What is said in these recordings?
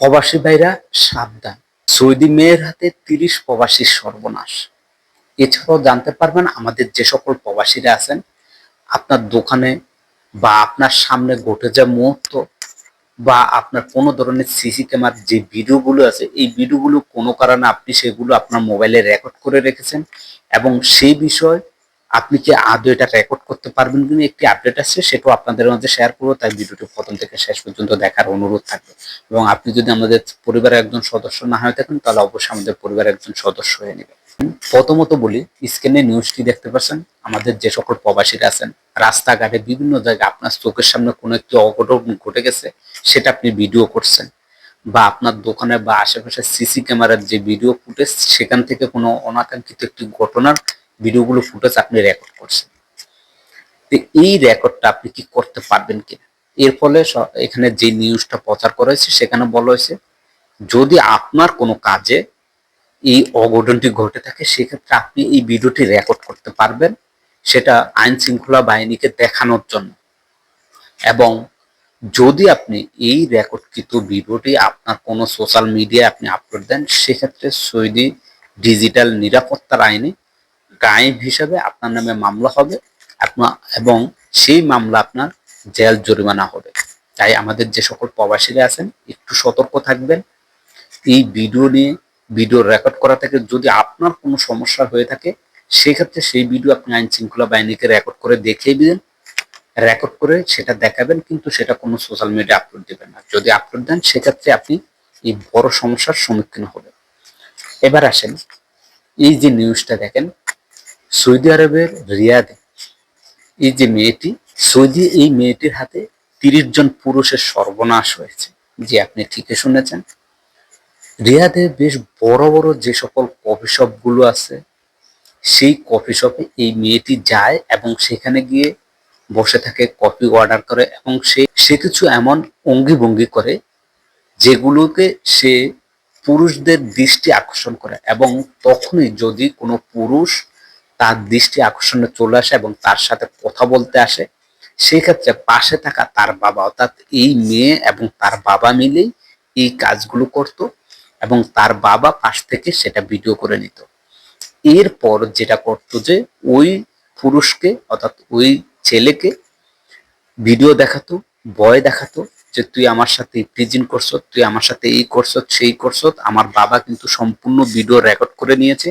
প্রবাসী ভাইরা সাবধান। সৌদি মেয়ের হাতে তিরিশ প্রবাসীর সর্বনাশ। এছাড়াও জানতে পারবেন আমাদের যে সকল প্রবাসীরা আছেন, আপনার দোকানে বা আপনার সামনে ঘটে যা মুহূর্ত বা আপনার কোনো ধরনের সিসি ক্যামেরার যে ভিডিওগুলো আছে, এই ভিডিওগুলো কোনো কারণে আপনি সেগুলো আপনার মোবাইলে রেকর্ড করে রেখেছেন এবং সেই বিষয় আপনি কি আদৌ এটা রেকর্ড করতে পারবেন কিনা, একটি আপডেট আছে, সেটাও আপনাদের মাঝে শেয়ার করব। তাই ভিডিওটি প্রথম থেকে শেষ পর্যন্ত দেখার অনুরোধ থাকবে। এবং আপনি যদি আমাদের পরিবারের একজন সদস্য না হয়ে থাকেন, তাহলে অবশ্যই আমাদের পরিবারের একজন সদস্য হয়ে নেবেন। প্রথমত বলি স্ক্রিনে নিউজটি দেখতে পাচ্ছেন। আমাদের যে সকল প্রবাসীরা আছেন, রাস্তাঘাটে বিভিন্ন জায়গায় আপনার চোখের সামনে কোনো একটি অঘটন ঘটে গেছে, সেটা আপনি ভিডিও করছেন। বা আপনার দোকানে বা আশেপাশে সিসি ক্যামেরার যে ভিডিও ফুটেজ সেখান থেকে কোনো অনাকাঙ্ক্ষিত একটি ঘটনার ভিডিওগুলো ফুটেজ আপনি রেকর্ড করছেন। তো এই রেকর্ডটা আপনি কি করতে পারবেন কিনা? এর ফলে এখানে যে নিউজটা প্রচার করা হয়েছে, সেখানে বলা হয়েছে, যদি আপনার কোনো কাজে এই অঘটনটি ঘটে থাকে, সেক্ষেত্রে আপনি এই ভিডিওটি রেকর্ড করতে পারবেন। সেটা আইন শৃঙ্খলা বাহিনীকে দেখানোর জন্য। এবং যদি আপনি এই রেকর্ডকৃত ভিডিওটি আপনার কোনো সোশ্যাল মিডিয়ায় আপনি আপলোড দেন, সেক্ষেত্রে সৌদি ডিজিটাল নিরাপত্তার আইনে গায়েব হিসাবে আপনার নামে মামলা হবে আপনার এবং সেই মামলা আপনার জেল জরিমানা হবে। তাই আমাদের যে সকল প্রবাসীরা আছেন, একটু সতর্ক থাকবেন। এই ভিডিও নিয়ে, ভিডিও রেকর্ড করা থেকে যদি আপনার কোনো সমস্যা হয়ে থাকে, সেক্ষেত্রে সেই ভিডিও আপনি আইন শৃঙ্খলা বাহিনীকে রেকর্ড করে দেখিয়ে দিবেন। রেকর্ড করে সেটা দেখাবেন, কিন্তু সেটা কোনো সোশ্যাল মিডিয়া আপলোড দিবেন না। যদি আপলোড দেন, সেক্ষেত্রে আপনি এই বড় সমস্যার সম্মুখীন হবেন। এবার আসেন, এই যে নিউজটা দেখেন সৌদি আরবের রিয়াদে। এই যে মেয়েটি, সৌদি এই মেয়েটির হাতে তিরিশ জন পুরুষের সর্বনাশ হয়েছে, যে আপনি ঠিকই শুনেছেন। রিয়াদে বেশ বড় বড় যে সকল কফি শপগুলো আছে, সেই কফি শপে এই মেয়েটি যায় এবং সেখানে গিয়ে বসে থাকে, কফি অর্ডার করে এবং সে সে কিছু এমন অঙ্গি ভঙ্গি করে, যেগুলোকে সে পুরুষদের দৃষ্টি আকর্ষণ করে এবং তখনই যদি কোনো পুরুষ তার দৃষ্টি আকর্ষণে চলে আসে এবং তার সাথে কথা বলতে আসে। সেই ক্ষেত্রে পাশে থাকা তার বাবা, অর্থাৎ এই মেয়ে এবং তার বাবা মিলেই এই কাজগুলো করত এবং তার বাবা পাশ থেকে সেটা ভিডিও করে নিত। এরপর যেটা করতো যে, ওই পুরুষকে, অর্থাৎ ওই ছেলেকে ভিডিও দেখাতো, ভয় দেখাতো যে, তুই আমার সাথে প্রিজিন করছ, তুই আমার সাথে এই করছ, সেই করছ, আমার বাবা কিন্তু সম্পূর্ণ ভিডিও রেকর্ড করে নিয়েছে।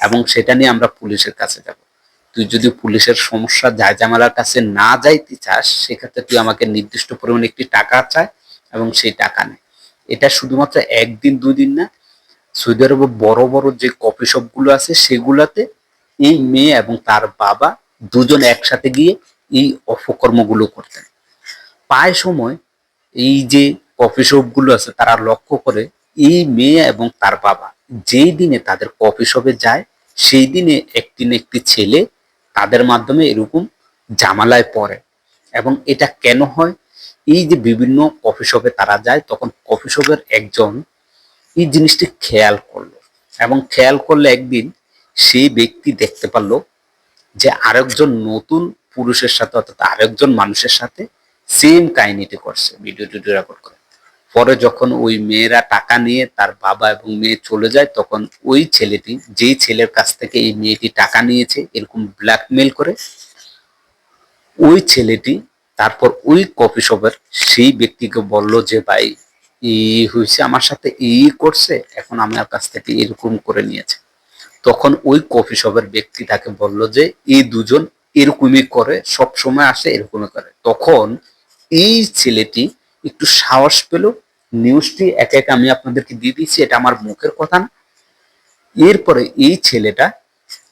এবং সেটা নিয়ে আমরা পুলিশের কাছে যাব। তুই যদি পুলিশের সমস্যা যায় জামালার কাছে না যাইতে চাস, সেক্ষেত্রে তুই আমাকে নির্দিষ্ট পরিমাণে একটি টাকা চায় এবং সেই টাকা নেয় এটা শুধুমাত্র একদিন, দুদিন না, সৌদি আরবে বড় বড় যে কফি শপগুলো আছে, সেগুলাতে এই মেয়ে এবং তার বাবা দুজন একসাথে গিয়ে এই অপকর্মগুলো করতেন। প্রায় সময় এই যে কফি শপগুলো আছে, তারা লক্ষ্য করে এই মেয়ে এবং তার বাবা যেই দিনে তাদের কফি শপে যায়, সেই দিনে একটি একটি ছেলে তাদের মাধ্যমে এরকম জামালায় পড়ে। এবং এটা কেন হয়? এই যে বিভিন্ন কফি শপে তারা যায়, তখন কফি শপের একজন এই জিনিসটি খেয়াল করল। এবং খেয়াল করলে একদিন সেই ব্যক্তি দেখতে পারল যে আরেকজন নতুন পুরুষের সাথে অর্থাৎ আরেকজন মানুষের সাথে সেম কাহিনীটি করছে। ভিডিও টিডিও রেকর্ড করে। পরে যখন ওই মেয়েরা টাকা নিয়ে তার বাবা এবং মেয়ে চলে যায়, তখন ওই ছেলেটি, যেই ছেলের কাছ থেকে এই মেয়েটি টাকা নিয়েছে, এরকম ব্ল্যাকমেল করে, ওই ছেলেটি, তারপর ওই কফি শপের সেই ব্যক্তিকে বলল যে, ভাই এই হয়েছে আমার সাথে এই করছে, এখন আমার কাছ থেকে এরকম করে নিয়েছে। তখন ওই কফি শপের ব্যক্তি তাকে বলল যে, এই দুজন এরকমই করে সব সময় আসে এরকমই করে। তখন এই ছেলেটি একটু সাহস পেল। নিউজটি একে একে আমি আপনাদেরকে দিয়ে দিচ্ছি এটা আমার মুখের কথা না। এরপরে এই ছেলেটা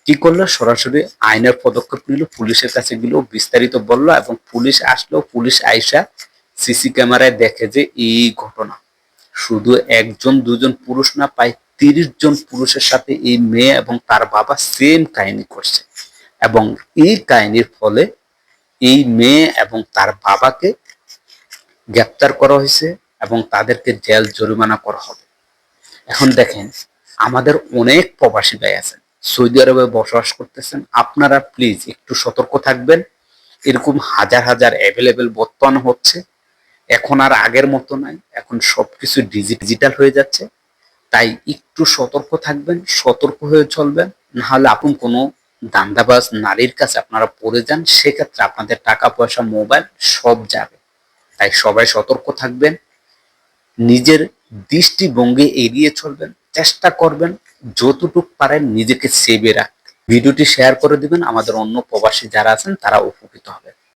কি করল? সরাসরি আইনের পদক্ষেপ নিল, পুলিশের কাছে গেল, বিস্তারিত বলল এবং পুলিশ আসলো। পুলিশ আইসা সিসি ক্যামেরায় দেখে যে এই ঘটনা। শুধু একজন, দুজন পুরুষ না, প্রায় তিরিশ জন পুরুষের সাথে এই মেয়ে এবং তার বাবা সেম কাহিনী করছে এবং এই কাহিনীর ফলে এই মেয়ে এবং তার বাবাকে গ্রেপ্তার করা হয়েছে এবং তাদেরকে জেল জরিমানা করা হবে। এখন দেখেন, আমাদের অনেক প্রবাসী ভাই আছেন, সৌদি আরবে বসবাস করতেছেন। আপনারা প্লিজ একটু সতর্ক থাকবেন। এরকম হাজার হাজার অ্যাভেলেবেল বর্তমান হচ্ছে। এখন আর আগের মতো নাই। এখন সবকিছু ডিজিটাল হয়ে যাচ্ছে। তাই একটু সতর্ক থাকবেন, সতর্ক হয়ে চলবেন। না হলে আপনি কোনো দান্দাবাজ নারীর কাছে আপনারা পড়ে যান, সেক্ষেত্রে আপনাদের টাকা পয়সা মোবাইল সব যাবে। তাই সবাই সতর্ক থাকবেন, নিজের দৃষ্টিভঙ্গি এড়িয়ে চলবেন, চেষ্টা করবেন যতটুক পারেন নিজেকে সেভে রাখতে। ভিডিওটি শেয়ার করে দিবেন, আমাদের অন্য প্রবাসী যারা আছেন তারা উপকৃত হবে